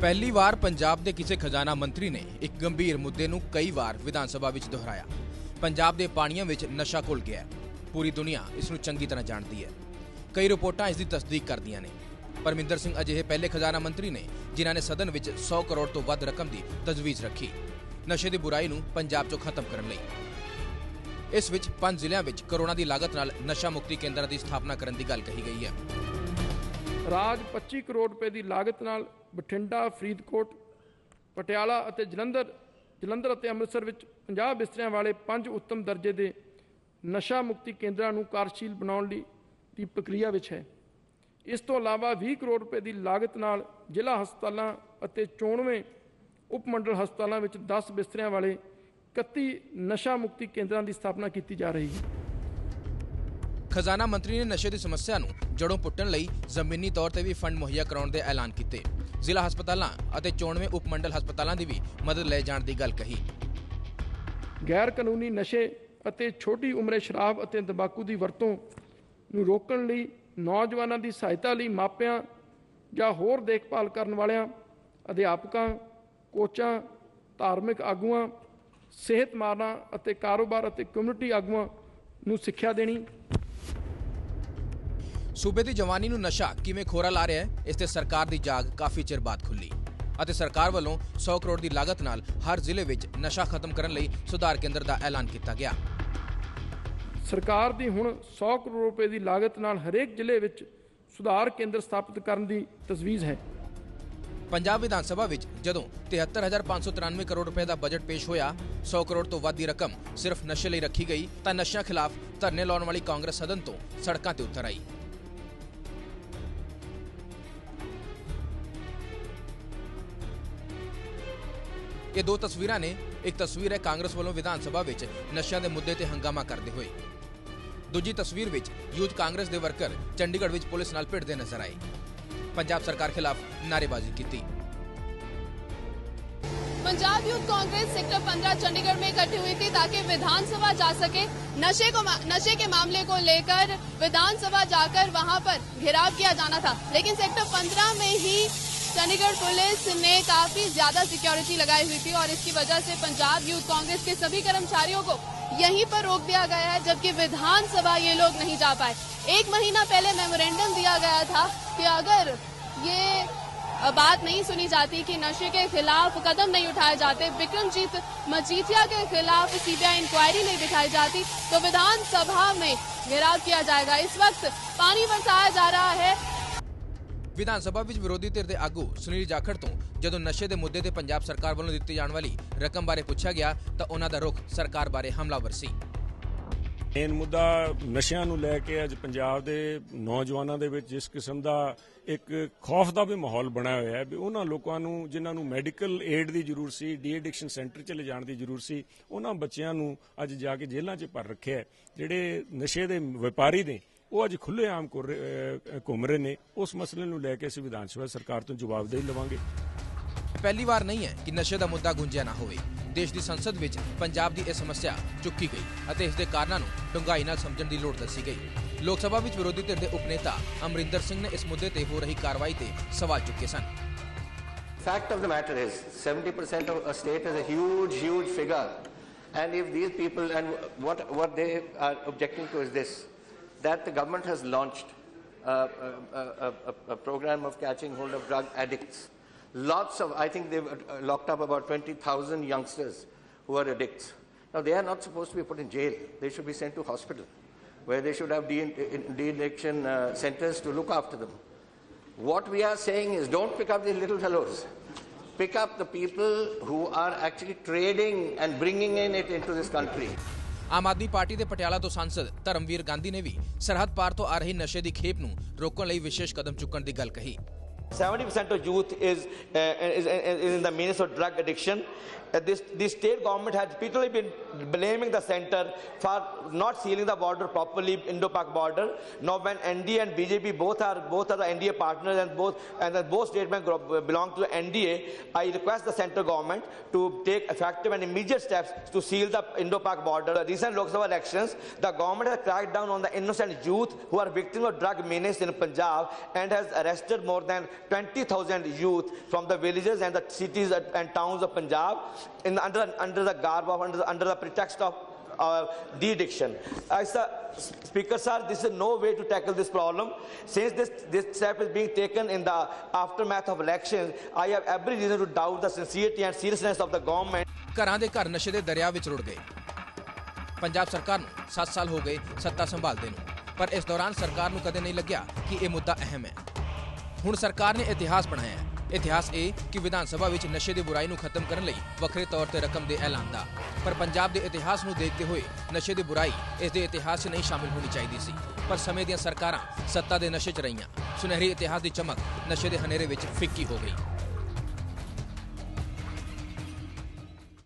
ਪਹਿਲੀ ਵਾਰ ਪੰਜਾਬ ਦੇ ਕਿਸੇ ਖਜ਼ਾਨਾ ਮੰਤਰੀ ਨੇ ਇੱਕ ਗੰਭੀਰ ਮੁੱਦੇ ਨੂੰ ਕਈ ਵਾਰ ਵਿਧਾਨ ਸਭਾ ਵਿੱਚ ਦੁਹਰਾਇਆ। ਪੰਜਾਬ ਦੇ ਪਾਣੀਆਂ ਵਿੱਚ ਨਸ਼ਾ ਘੁਲ ਗਿਆ ਹੈ। ਪੂਰੀ ਦੁਨੀਆ ਇਸ ਨੂੰ ਚੰਗੀ ਤਰ੍ਹਾਂ ਜਾਣਦੀ ਹੈ। ਕਈ ਰਿਪੋਰਟਾਂ ਇਸ ਦੀ ਤਸਦੀਕ ਕਰਦੀਆਂ ਨੇ। ਪਰਮਿੰਦਰ ਸਿੰਘ ਅਜਿਹੇ ਪਹਿਲੇ ਖਜ਼ਾਨਾ ਮੰਤਰੀ ਨੇ, ਜਿਨ੍ਹਾਂ ਨੇ ਸਦਨ ਵਿੱਚ 100 ਕਰੋੜ ਤੋਂ ਵੱਧ ਰਕਮ ਦੀ ਤਜਵੀਜ਼ ਰੱਖੀ। ਨਸ਼ੇ ਦੀ ਬੁਰਾਈ ਨੂੰ ਪੰਜਾਬ 'ਚੋਂ ਖਤਮ ਕਰਨ ਲਈ। ਇਸ ਵਿੱਚ ਪੰਜ ਜ਼ਿਲ੍ਹਿਆਂ ਵਿੱਚ ਕਰੋੜਾਂ ਦੀ ਲਾਗਤ ਨਾਲ ਨਸ਼ਾ ਮੁਕਤੀ ਕੇਂਦਰਾਂ ਦੀ ਸਥਾਪਨਾ ਕਰਨ ਦੀ ਗੱਲ ਕਹੀ ਗਈ ਹੈ। ਰਾਜ 25 ਕਰੋੜ ਰੁਪਏ ਦੀ ਲਾਗਤ ਨਾਲ ਬਠਿੰਡਾ, ਫਰੀਦਕੋਟ, ਪਟਿਆਲਾ ਅਤੇ ਜਲੰਧਰ ਜਲੰਧਰ ਅਤੇ ਅੰਮ੍ਰਿਤਸਰ ਵਿੱਚ 50 ਬਿਸਤਰਿਆਂ ਵਾਲੇ ਪੰਜ ਉੱਤਮ ਦਰਜੇ ਦੇ ਨਸ਼ਾ ਮੁਕਤੀ ਕੇਂਦਰਾਂ ਨੂੰ ਕਾਰਜਸ਼ੀਲ ਬਣਾਉਣ ਲਈ ਦੀ ਪ੍ਰਕਿਰਿਆ ਵਿੱਚ ਹੈ। ਇਸ ਤੋਂ ਇਲਾਵਾ 20 ਕਰੋੜ ਰੁਪਏ ਦੀ ਲਾਗਤ ਨਾਲ ਜ਼ਿਲ੍ਹਾ ਹਸਪਤਾਲਾਂ ਅਤੇ 94 ਉਪ ਮੰਡਲ ਹਸਪਤਾਲਾਂ ਵਿੱਚ 10 ਬਿਸਤਰਿਆਂ ਵਾਲੇ 31 ਨਸ਼ਾ ਮੁਕਤੀ ਕੇਂਦਰਾਂ ਦੀ ਸਥਾਪਨਾ ਕੀਤੀ ਜਾ ਰਹੀ ਹੈ। ਖਜ਼ਾਨਾ ਮੰਤਰੀ ਨੇ ਨਸ਼ੇ ਦੀ ਸਮੱਸਿਆ ਨੂੰ ਜੜੋਂ ਪੁੱਟਣ ਲਈ ਜ਼ਮੀਨੀ ਤੌਰ ਤੇ ਵੀ ਫੰਡ ਮੁਹੱਈਆ ਕਰਾਉਣ ਦੇ ਐਲਾਨ ਕੀਤੇ। ਜ਼ਿਲ੍ਹਾ ਹਸਪਤਾਲਾਂ ਅਤੇ 94 ਉਪ ਮੰਡਲ ਹਸਪਤਾਲਾਂ ਦੀ ਵੀ ਮਦਦ ਲਏ ਜਾਣ ਦੀ ਗੱਲ ਕਹੀ। ਗੈਰ ਕਾਨੂੰਨੀ ਨਸ਼ੇ ਅਤੇ ਛੋਟੀ ਉਮਰੇ ਸ਼ਰਾਬ ਅਤੇ ਤੰਬਾਕੂ ਦੀ ਵਰਤੋਂ ਨੂੰ ਰੋਕਣ ਲਈ ਨੌਜਵਾਨਾਂ ਦੀ ਸਹਾਇਤਾ ਲਈ ਮਾਪਿਆਂ ਜਾਂ ਹੋਰ ਦੇਖਭਾਲ ਕਰਨ ਵਾਲਿਆਂ, ਅਧਿਆਪਕਾਂ, ਕੋਚਾਂ, ਧਾਰਮਿਕ ਆਗੂਆਂ, ਸਿਹਤ ਮਾਹਰਾਂ ਅਤੇ ਕਾਰੋਬਾਰ ਅਤੇ ਕਮਿਊਨਿਟੀ ਆਗੂਆਂ ਨੂੰ ਸਿੱਖਿਆ ਦੇਣੀ ਸੂਬੇ ਦੀ ਜਵਾਨੀ ਨੂੰ ਨਸ਼ਾ ਕਿਵੇਂ ਖੋਰਾ ਲਾ ਰਿਹਾ ਹੈ ਇਸ ਤੇ ਸਰਕਾਰ ਦੀ ਜਾਗ ਕਾਫੀ ਚਿਰ ਬਾਅਦ ਖੁੱਲੀ। ਅਤੇ ਸਰਕਾਰ ਵੱਲੋਂ 100 ਕਰੋੜ ਦੀ ਲਾਗਤ ਨਾਲ ਹਰ ਜ਼ਿਲ੍ਹੇ ਵਿੱਚ ਨਸ਼ਾ ਖਤਮ ਕਰਨ ਲਈ ਸੁਧਾਰ ਕੇਂਦਰ ਦਾ ਐਲਾਨ ਕੀਤਾ ਗਿਆ। ਸਰਕਾਰ ਦੀ ਹੁਣ 100 ਕਰੋੜ ਰੁਪਏ ਦੀ ਲਾਗਤ ਨਾਲ ਹਰੇਕ ਜ਼ਿਲ੍ਹੇ ਵਿੱਚ ਸੁਧਾਰ ਕੇਂਦਰ ਸਥਾਪਿਤ ਕਰਨ ਦੀ ਤਜਵੀਜ਼ ਹੈ। ਪੰਜਾਬ ਵਿਧਾਨ ਸਭਾ ਵਿੱਚ ਜਦੋਂ 73593 ਕਰੋੜ ਰੁਪਏ ਦਾ ਬਜਟ ਪੇਸ਼ ਹੋਇਆ 100 ਕਰੋੜ ਤੋਂ ਵੱਧ ਦੀ ਰਕਮ ਸਿਰਫ ਨਸ਼ੇ ਲਈ ਰੱਖੀ ਗਈ ਤਾਂ ਨਸ਼ਿਆਂ ਖਿਲਾਫ ਧਰਨੇ ਲਾਉਣ ਵਾਲੀ ਕਾਂਗਰਸ ਸਦਨ ਤੋਂ ਸੜਕਾਂ ਤੇ ਉਤਰ ਆਈ। ਇਹ ਦੋ ਤਸਵੀਰਾਂ ਨੇ ਇੱਕ ਤਸਵੀਰ ਹੈ ਕਾਂਗਰਸ ਵੱਲੋਂ ਵਿਧਾਨ ਸਭਾ ਵਿੱਚ ਨਸ਼ਿਆਂ ਦੇ ਮੁੱਦੇ ਤੇ ਹੰਗਾਮਾ ਕਰਦੇ ਹੋਏ ਦੂਜੀ ਤਸਵੀਰ ਵਿੱਚ ਯੂਥ ਕਾਂਗਰਸ ਦੇ ਵਰਕਰ ਚੰਡੀਗੜ੍ਹ ਵਿੱਚ ਪੁਲਿਸ ਨਾਲ ਭਿੜਦੇ ਨਜ਼ਰ ਆਏ ਪੰਜਾਬ ਸਰਕਾਰ ਖਿਲਾਫ ਨਾਅਰੇਬਾਜ਼ੀ ਕੀਤੀ पंजाब यूथ कांग्रेस सेक्टर 15 चंडीगढ़ में इकट्ठी हुई थी ताकि विधानसभा जा सके नशे को नशे के मामले को लेकर विधानसभा जाकर वहां पर घेराव किया जाना था लेकिन सेक्टर 15 में ही चंडीगढ़ पुलिस ने काफ़ी ज़्यादा सिक्योरिटी लगाई हुई थी और इसकी वजह से पंजाब यूथ कांग्रेस के सभी कर्मचारियों को यहीं पर रोक दिया गया है, जबकि विधानसभा ये लोग नहीं जा पाए। एक महीना पहले मेमोरेंडम दिया गया था कि अगर ये बात नहीं सुनी जाती कि नशे के खिलाफ कदम नहीं उठाए जाते, विक्रमजीत मजीठिया के खिलाफ सीबीआई इंक्वायरी नहीं दिखाई जाती तो विधानसभा में घेराव किया जाएगा। इस वक्त पानी बरसाया जा रहा है ਵਿਧਾਨ ਸਭਾ ਵਿੱਚ ਵਿਰੋਧੀ ਧਿਰ ਦੇ ਆਗੂ ਸੁਨੀਲ ਜਾਖੜ ਤੋਂ ਜਦੋਂ ਨਸ਼ੇ ਦੇ ਮੁੱਦੇ ਤੇ ਪੰਜਾਬ ਸਰਕਾਰ ਵੱਲੋਂ ਦਿੱਤੀ ਜਾਣ ਵਾਲੀ ਰਕਮ ਬਾਰੇ ਪੁੱਛਿਆ ਗਿਆ ਤਾਂ ਉਹਨਾਂ ਦਾ ਰੁਖ ਸਰਕਾਰ ਬਾਰੇ ਹਮਲਾਵਰ ਸੀ। ਮੇਨ ਮੁੱਦਾ ਨਸ਼ਿਆਂ ਨੂੰ ਲੈ ਕੇ ਅੱਜ ਪੰਜਾਬ ਦੇ ਨੌਜਵਾਨਾਂ ਦੇ ਵਿੱਚ ਜਿਸ ਕਿਸਮ ਦਾ ਇੱਕ ਖੌਫ ਦਾ ਵੀ ਮਾਹੌਲ ਬਣਿਆ ਹੋਇਆ ਹੈ ਵੀ ਉਹਨਾਂ ਲੋਕਾਂ ਨੂੰ ਜਿਨ੍ਹਾਂ ਨੂੰ ਮੈਡੀਕਲ ਏਡ ਦੀ ਜ਼ਰੂਰਤ ਸੀ, ਡੀ ਐਡਿਕਸ਼ਨ ਸੈਂਟਰ 'ਚ ਲਿਜਾਣ ਦੀ ਜ਼ਰੂਰ ਸੀ, ਉਹਨਾਂ ਬੱਚਿਆਂ ਨੂੰ ਅੱਜ ਜਾ ਕੇ ਜੇਲ੍ਹਾਂ 'ਚ ਭਰ ਰੱਖਿਆ ਜਿਹੜੇ ਨਸ਼ੇ ਦੇ ਵਪਾਰੀ ਨੇ ਉਹ ਅੱਜ ਅਹ ਘੁੰਮ ਰਹੇ ਨੇ। ਉਸ ਮਸਲੇ ਨੂੰ ਲੈ ਕੇ ਅਸੀਂ ਵਿਧਾਨ ਸਭਾ ਸਰਕਾਰ ਤੋਂ ਜਵਾਬਦੇਹੀ ਲਵਾਂਗੇ। ਪਹਿਲੀ ਵਾਰ ਨਹੀਂ ਹੈ ਕਿ ਨਸ਼ੇ ਦਾ ਮੁੱਦਾ ਗੁੰਜਿਆ ਨਾ ਹੋਵੇ। ਦੇਸ਼ ਦੀ ਸੰਸਦ ਵਿੱਚ ਪੰਜਾਬ ਦੀ ਇਹ ਸਮੱਸਿਆ ਚੁੱਕੀ ਗਈ ਅਤੇ ਇਸ ਦੇ ਕਾਰਨਾਂ ਨੂੰ ਡੂੰਘਾਈ ਨਾਲ ਸਮਝਣ ਦੀ ਲੋੜ ਦੱਸੀ ਗਈ। ਲੋਕ ਸਭਾ ਵਿੱਚ ਵਿਰੋਧੀ ਧਿਰ ਦੇ ਉਪਨੇਤਾ ਅਮਰਿੰਦਰ ਸਿੰਘ ਨੇ ਇਸ ਮੁੱਦੇ ਤੇ ਹੋ ਰਹੀ ਕਾਰਵਾਈ ਤੇ ਸਵਾਲ ਚੁੱਕੇ ਸਨ। Fact of the matter is, 70% of a state is a huge, huge figure. And if these people, and what, what they are objecting to is this, that the government has launched a, a, a, a program of catching hold of drug addicts. Lots of, I think they've uh, locked up about 20,000 youngsters who are addicts. Now, they are not supposed to be put in jail. They should be sent to hospital, where they should have de- de-addiction uh, centers to look after them. What we are saying is don't pick up these little fellows. Pick up the people who are actually trading and bringing in it into this country. Aam Aadmi party ਦੇ ਪਟਿਆਲਾ ਤੋਂ ਸਾਂਸਦ ਧਰਮਵੀਰ ਗਾਂਧੀ ਨੇ ਵੀ ਸਰਹੱਦ ਪਾਰ ਤੋਂ ਆ ਰਹੀ ਨਸ਼ੇ ਦੀ ਖੇਪ ਨੂੰ ਰੋਕਣ ਲਈ ਵਿਸ਼ੇਸ਼ ਕਦਮ ਚੁੱਕਣ ਦੀ ਗੱਲ ਕਹੀ। 70% of youth is, uh, is, is in the menace of drug addiction. Uh, this, the state government has repeatedly been blaming the center for not sealing the border properly, Indo-Pak border. Now, when NDA and BJP both are both are the NDA partners and both and then both states belong to the NDA, I request the central government to take effective and immediate steps to seal the Indo-Pak border. The recent Lok Sabha elections, the government has cracked down on the innocent youth who are victims of drug menace in Punjab and has arrested more than 20,000 youth from the villages and the cities and towns of Punjab in under, under the garb of, under, the- under the pretext of uh, de-addiction. As the Speaker, sir, this is no way to tackle this problem. Since this, this step is being taken in the aftermath of elections, I have every reason to doubt the sincerity and seriousness of the government. ਘਰਾਂ ਦੇ ਘਰ ਨਸ਼ੇ ਦੇ ਦਰਿਆ ਵਿੱਚ ਰੁੜ ਗਏ ਪੰਜਾਬ ਸਰਕਾਰ ਨੂੰ 7 ਸਾਲ ਹੋ ਗਏ ਸੱਤਾ ਸੰਭਾਲਦੇ ਨੂੰ ਪਰ ਇਸ ਦੌਰਾਨ ਸਰਕਾਰ ਨੂੰ ਕਦੇ ਨਹੀਂ ਲੱਗਿਆ ਕਿ ਇਹ ਮੁੱਦਾ ਅਹਿਮ ਹੈ ਹੁਣ ਸਰਕਾਰ ਨੇ ਇਤਿਹਾਸ ਬਣਾਇਆ ਹੈ। ਇਤਿਹਾਸ ਇਹ ਕਿ ਵਿਧਾਨ ਸਭਾ ਵਿੱਚ ਨਸ਼ੇ ਦੀ ਬੁਰਾਈ ਨੂੰ ਖਤਮ ਕਰਨ ਲਈ ਵੱਖਰੇ ਤੌਰ ਤੇ ਰਕਮ ਦੇ ਐਲਾਨ ਦਾ। ਪਰ ਪੰਜਾਬ ਦੇ ਇਤਿਹਾਸ ਨੂੰ ਦੇਖਦੇ ਹੋਏ ਨਸ਼ੇ ਦੀ ਬੁਰਾਈ ਇਸ ਦੇ ਇਤਿਹਾਸ 'ਚ ਨਹੀਂ ਸ਼ਾਮਿਲ ਹੋਣੀ ਚਾਹੀਦੀ ਸੀ। ਪਰ ਸਮੇਂ ਦੀਆਂ ਸਰਕਾਰਾਂ ਸੱਤਾ ਦੇ ਨਸ਼ੇ 'ਚ ਰਹੀਆਂ। ਸੁਨਹਿਰੀ ਇਤਿਹਾਸ ਦੀ ਚਮਕ ਨਸ਼ੇ ਦੇ ਹਨੇਰੇ ਵਿੱਚ ਫਿੱਕੀ ਹੋ ਗਈ।